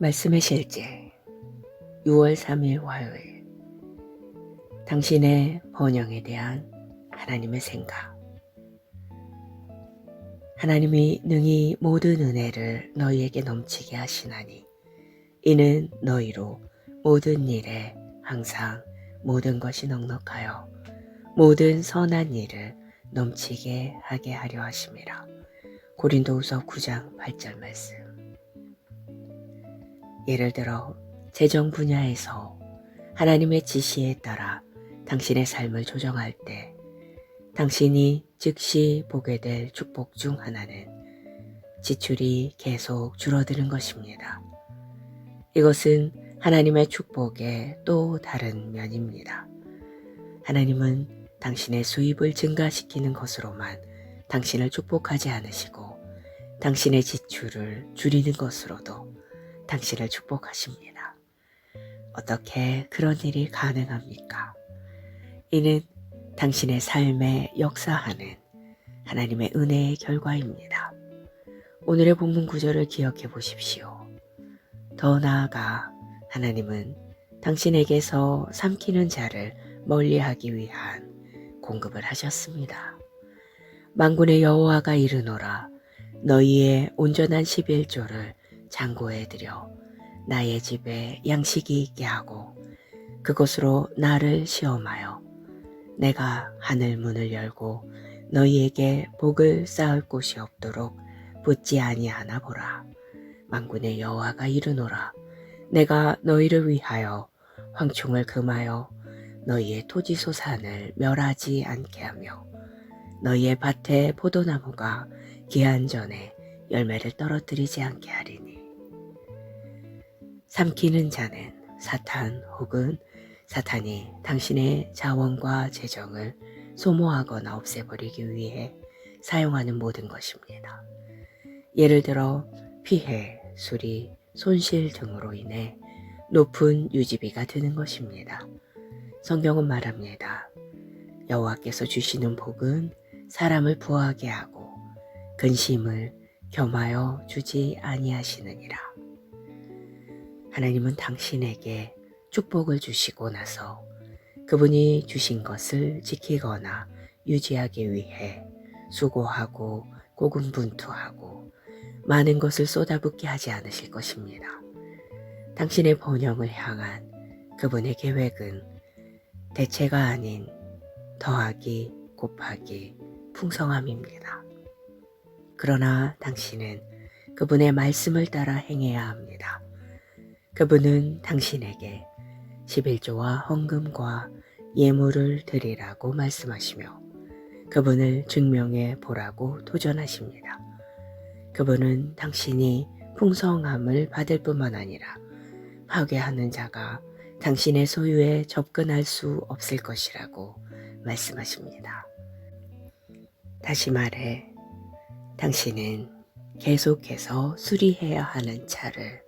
말씀의 실제 6월 3일 화요일. 당신의 번영에 대한 하나님의 생각. 하나님이 능히 모든 은혜를 너희에게 넘치게 하시나니 이는 너희로 모든 일에 항상 모든 것이 넉넉하여 모든 선한 일을 넘치게 하게 하려 하심이라 고린도후서 9장 8절 말씀 예를 들어 재정 분야에서 하나님의 지시에 따라 당신의 삶을 조정할 때 당신이 즉시 보게 될 축복 중 하나는 지출이 계속 줄어드는 것입니다. 이것은 하나님의 축복의 또 다른 면입니다. 하나님은 당신의 수입을 증가시키는 것으로만 당신을 축복하지 않으시고 당신의 지출을 줄이는 것으로도 당신을 축복하십니다. 어떻게 그런 일이 가능합니까? 이는 당신의 삶에 역사하는 하나님의 은혜의 결과입니다. 오늘의 본문 구절을 기억해 보십시오. 더 나아가 하나님은 당신에게서 삼키는 자를 멀리하기 위한 공급을 하셨습니다. 만군의 여호와가 이르노라 너희의 온전한 11조를 장고해 드려 나의 집에 양식이 있게 하고 그것으로 나를 시험하여 내가 하늘 문을 열고 너희에게 복을 쌓을 곳이 없도록 붙지 아니하나 보라. 만군의 여호와가 이르노라. 내가 너희를 위하여 황충을 금하여 너희의 토지 소산을 멸하지 않게 하며 너희의 밭에 포도나무가 기한 전에 열매를 떨어뜨리지 않게 하리니 삼키는 자는 사탄 혹은 사탄이 당신의 자원과 재정을 소모하거나 없애버리기 위해 사용하는 모든 것입니다. 예를 들어 피해, 수리, 손실 등으로 인해 높은 유지비가 드는 것입니다. 성경은 말합니다. 여호와께서 주시는 복은 사람을 부하게 하고 근심을 겸하여 주지 아니하시느니라. 하나님은 당신에게 축복을 주시고 나서 그분이 주신 것을 지키거나 유지하기 위해 수고하고 고군분투하고 많은 것을 쏟아붓게 하지 않으실 것입니다. 당신의 번영을 향한 그분의 계획은 대체가 아닌 더하기 곱하기 풍성함입니다. 그러나 당신은 그분의 말씀을 따라 행해야 합니다. 그분은 당신에게 11조와 헌금과 예물을 드리라고 말씀하시며 그분을 증명해 보라고 도전하십니다. 그분은 당신이 풍성함을 받을 뿐만 아니라 파괴하는 자가 당신의 소유에 접근할 수 없을 것이라고 말씀하십니다. 다시 말해, 당신은 계속해서 수리해야 하는 차를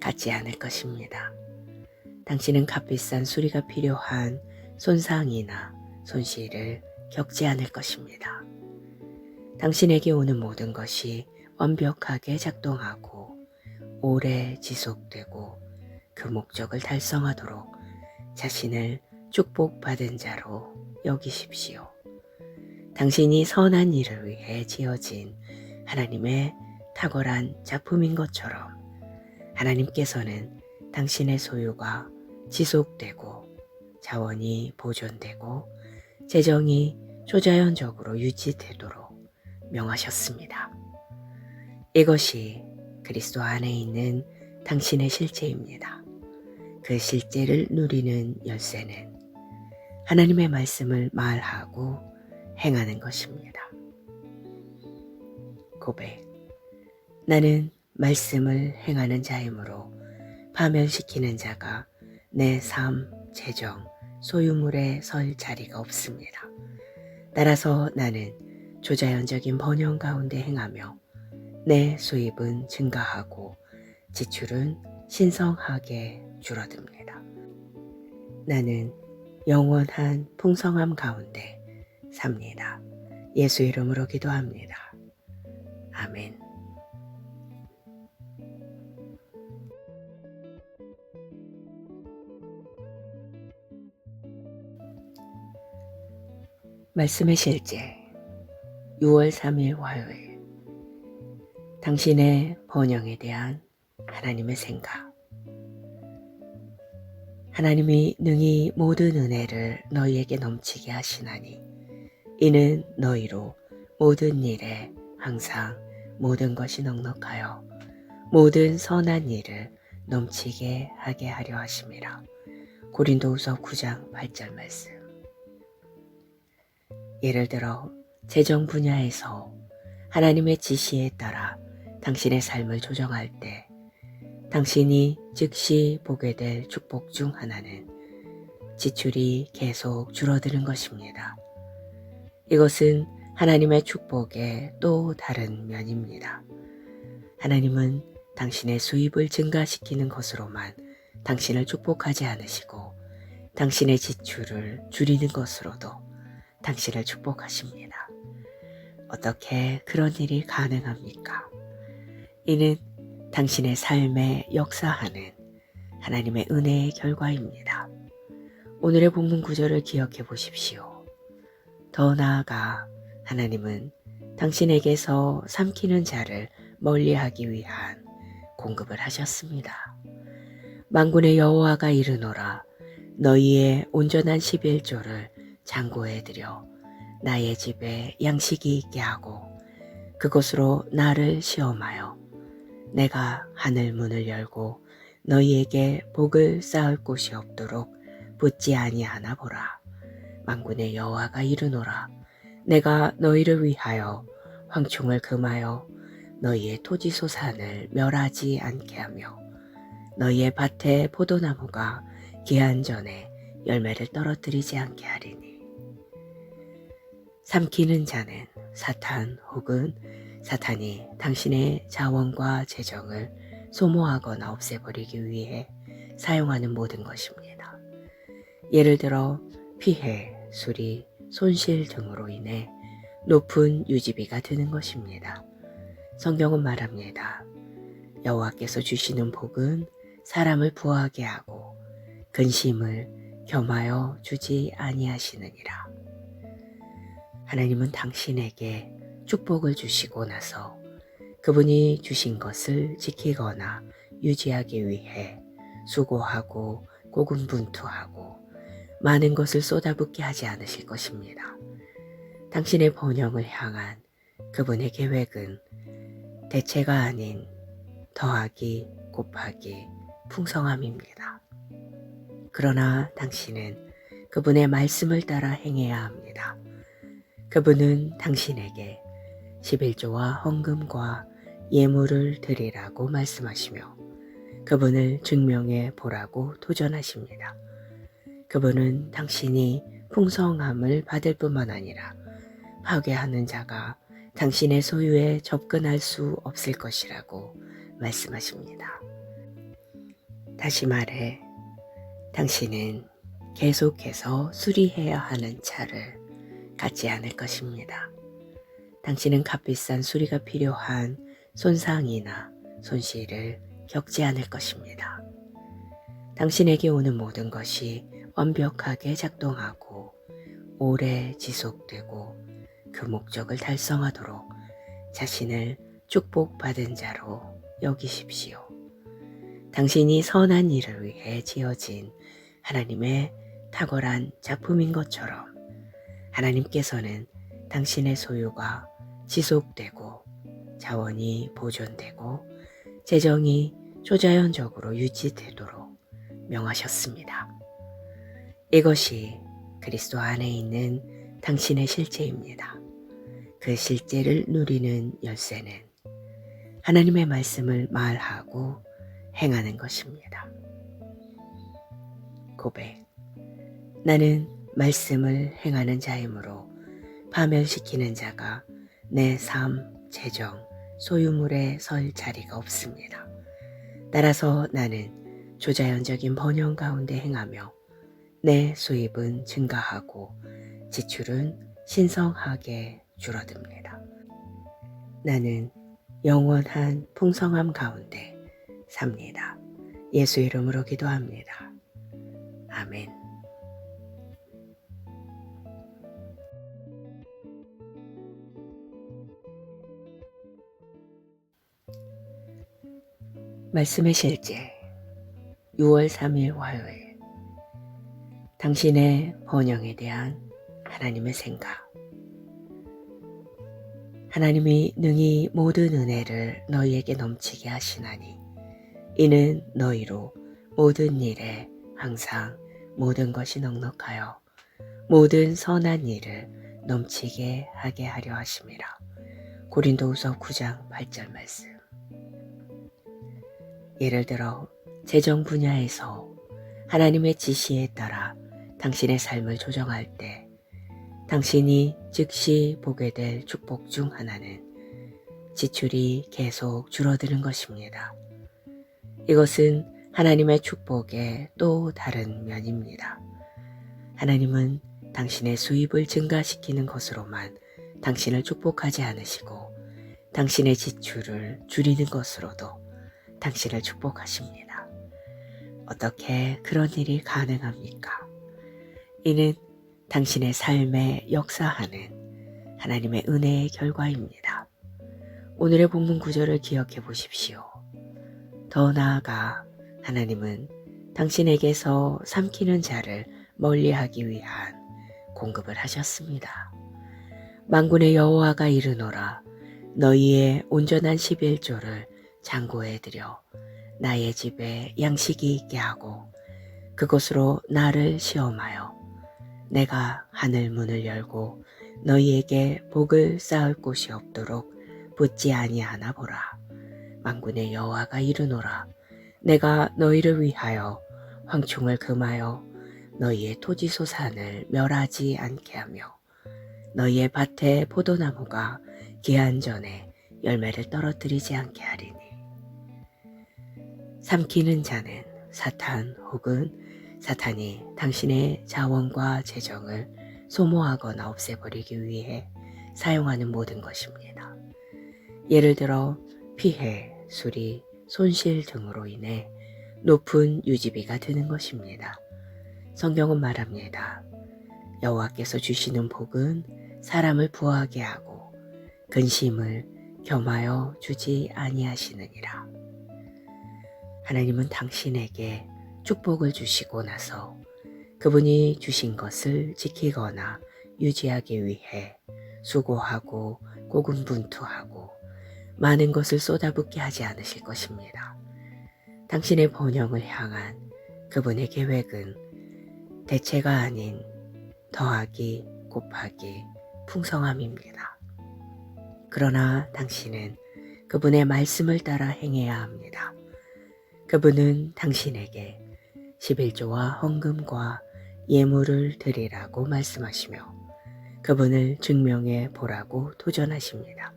갖지 않을 것입니다. 당신은 값비싼 수리가 필요한 손상이나 손실을 겪지 않을 것입니다. 당신에게 오는 모든 것이 완벽하게 작동하고 오래 지속되고 그 목적을 달성하도록 자신을 축복받은 자로 여기십시오. 당신이 선한 일을 위해 지어진 하나님의 탁월한 작품인 것처럼 하나님께서는 당신의 소유가 지속되고 자원이 보존되고 재정이 초자연적으로 유지되도록 명하셨습니다. 이것이 그리스도 안에 있는 당신의 실제입니다. 그 실제를 누리는 열쇠는 하나님의 말씀을 말하고 행하는 것입니다. 고백. 나는 말씀을 행하는 자이므로 파면시키는 자가 내 삶, 재정, 소유물에 설 자리가 없습니다. 따라서 나는 조자연적인 번영 가운데 행하며 내 수입은 증가하고 지출은 신성하게 줄어듭니다. 나는 영원한 풍성함 가운데 삽니다. 예수 이름으로 기도합니다. 아멘. 말씀의 실제 6월 3일 화요일 당신의 번영에 대한 하나님의 생각 하나님이 능히 모든 은혜를 너희에게 넘치게 하시나니 이는 너희로 모든 일에 항상 모든 것이 넉넉하여 모든 선한 일을 넘치게 하게 하려 하심이라. 고린도후서 9장 8절 말씀. 예를 들어 재정 분야에서 하나님의 지시에 따라 당신의 삶을 조정할 때 당신이 즉시 보게 될 축복 중 하나는 지출이 계속 줄어드는 것입니다. 이것은 하나님의 축복의 또 다른 면입니다. 하나님은 당신의 수입을 증가시키는 것으로만 당신을 축복하지 않으시고 당신의 지출을 줄이는 것으로도 당신을 축복하십니다. 어떻게 그런 일이 가능합니까? 이는 당신의 삶에 역사하는 하나님의 은혜의 결과입니다. 오늘의 본문 구절을 기억해 보십시오. 더 나아가 하나님은 당신에게서 삼키는 자를 멀리하기 위한 공급을 하셨습니다. 만군의 여호와가 이르노라 너희의 온전한 11조를 장고해 드려 나의 집에 양식이 있게 하고 그곳으로 나를 시험하여 내가 하늘 문을 열고 너희에게 복을 쌓을 곳이 없도록 붙지 아니하나 보라. 만군의 여호와가 이르노라. 내가 너희를 위하여 황충을 금하여 너희의 토지 소산을 멸하지 않게 하며 너희의 밭에 포도나무가 기한 전에 열매를 떨어뜨리지 않게 하리니. 삼키는 자는 사탄 혹은 사탄이 당신의 자원과 재정을 소모하거나 없애버리기 위해 사용하는 모든 것입니다. 예를 들어 피해, 수리, 손실 등으로 인해 높은 유지비가 드는 것입니다. 성경은 말합니다. 여호와께서 주시는 복은 사람을 부하게 하고 근심을 겸하여 주지 아니하시느니라. 하나님은 당신에게 축복을 주시고 나서 그분이 주신 것을 지키거나 유지하기 위해 수고하고 고군분투하고 많은 것을 쏟아붓게 하지 않으실 것입니다. 당신의 번영을 향한 그분의 계획은 대체가 아닌 더하기 곱하기 풍성함입니다. 그러나 당신은 그분의 말씀을 따라 행해야 합니다. 그분은 당신에게 11조와 헌금과 예물을 드리라고 말씀하시며 그분을 증명해 보라고 도전하십니다. 그분은 당신이 풍성함을 받을 뿐만 아니라 파괴하는 자가 당신의 소유에 접근할 수 없을 것이라고 말씀하십니다. 다시 말해, 당신은 계속해서 수리해야 하는 차를 갖지 않을 것입니다. 당신은 값비싼 수리가 필요한 손상이나 손실을 겪지 않을 것입니다. 당신에게 오는 모든 것이 완벽하게 작동하고 오래 지속되고 그 목적을 달성하도록 자신을 축복받은 자로 여기십시오. 당신이 선한 일을 위해 지어진 하나님의 탁월한 작품인 것처럼 하나님께서는 당신의 소유가 지속되고 자원이 보존되고 재정이 초자연적으로 유지되도록 명하셨습니다. 이것이 그리스도 안에 있는 당신의 실제입니다. 그 실제를 누리는 열쇠는 하나님의 말씀을 말하고 행하는 것입니다. 고백. 나는 말씀을 행하는 자이므로 파멸시키는 자가 내 삶, 재정, 소유물에 설 자리가 없습니다. 따라서 나는 조자연적인 번영 가운데 행하며 내 수입은 증가하고 지출은 신성하게 줄어듭니다. 나는 영원한 풍성함 가운데 삽니다. 예수 이름으로 기도합니다. 아멘. 말씀의 실제 6월 3일 화요일 당신의 번영에 대한 하나님의 생각 하나님이 능히 모든 은혜를 너희에게 넘치게 하시나니 이는 너희로 모든 일에 항상 모든 것이 넉넉하여 모든 선한 일을 넘치게 하게 하려 하심이라. 고린도후서 9장 8절 말씀. 예를 들어 재정 분야에서 하나님의 지시에 따라 당신의 삶을 조정할 때 당신이 즉시 보게 될 축복 중 하나는 지출이 계속 줄어드는 것입니다. 이것은 하나님의 축복의 또 다른 면입니다. 하나님은 당신의 수입을 증가시키는 것으로만 당신을 축복하지 않으시고 당신의 지출을 줄이는 것으로도 당신을 축복하십니다. 어떻게 그런 일이 가능합니까? 이는 당신의 삶에 역사하는 하나님의 은혜의 결과입니다. 오늘의 본문 구절을 기억해 보십시오. 더 나아가 하나님은 당신에게서 삼키는 자를 멀리하기 위한 공급을 하셨습니다. 만군의 여호와가 이르노라 너희의 온전한 11조를 장고해 드려 나의 집에 양식이 있게 하고 그곳으로 나를 시험하여 내가 하늘 문을 열고 너희에게 복을 쌓을 곳이 없도록 붙지 아니하나 보라. 만군의 여호와가 이르노라. 내가 너희를 위하여 황충을 금하여 너희의 토지 소산을 멸하지 않게 하며 너희의 밭에 포도나무가 기한 전에 열매를 떨어뜨리지 않게 하리니 삼키는 자는 사탄 혹은 사탄이 당신의 자원과 재정을 소모하거나 없애버리기 위해 사용하는 모든 것입니다. 예를 들어 피해, 수리, 손실 등으로 인해 높은 유지비가 드는 것입니다. 성경은 말합니다. 여호와께서 주시는 복은 사람을 부하게 하고 근심을 겸하여 주지 아니하시느니라. 하나님은 당신에게 축복을 주시고 나서 그분이 주신 것을 지키거나 유지하기 위해 수고하고 고군분투하고 많은 것을 쏟아붓게 하지 않으실 것입니다. 당신의 번영을 향한 그분의 계획은 대체가 아닌 더하기 곱하기 풍성함입니다. 그러나 당신은 그분의 말씀을 따라 행해야 합니다. 그분은 당신에게 11조와 헌금과 예물을 드리라고 말씀하시며 그분을 증명해 보라고 도전하십니다.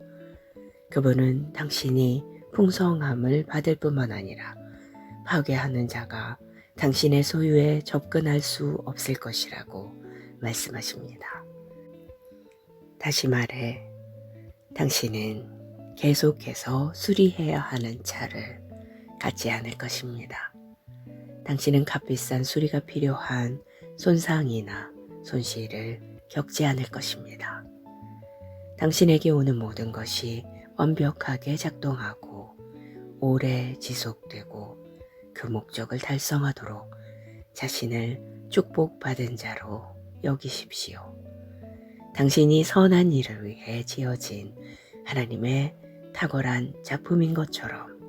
그분은 당신이 풍성함을 받을 뿐만 아니라 파괴하는 자가 당신의 소유에 접근할 수 없을 것이라고 말씀하십니다. 다시 말해, 당신은 계속해서 수리해야 하는 차를 갖지 않을 것입니다. 당신은 값비싼 수리가 필요한 손상이나 손실을 겪지 않을 것입니다. 당신에게 오는 모든 것이 완벽하게 작동하고 오래 지속되고 그 목적을 달성하도록 자신을 축복받은 자로 여기십시오. 당신이 선한 일을 위해 지어진 하나님의 탁월한 작품인 것처럼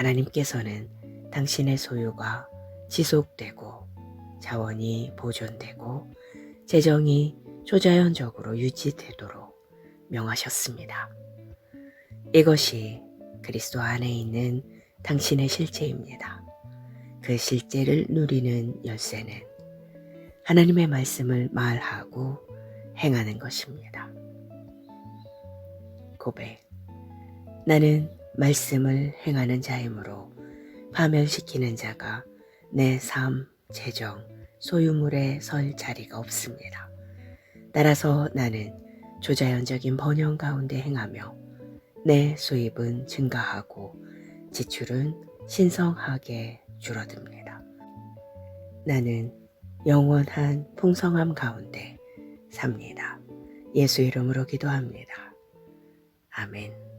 하나님께서는 당신의 소유가 지속되고 자원이 보존되고 재정이 초자연적으로 유지되도록 명하셨습니다. 이것이 그리스도 안에 있는 당신의 실제입니다. 그 실제를 누리는 열쇠는 하나님의 말씀을 말하고 행하는 것입니다. 고백. 나는 말씀을 행하는 자이므로 파멸시키는 자가 내 삶, 재정, 소유물에 설 자리가 없습니다. 따라서 나는 조자연적인 번영 가운데 행하며 내 수입은 증가하고 지출은 신성하게 줄어듭니다. 나는 영원한 풍성함 가운데 삽니다. 예수 이름으로 기도합니다. 아멘.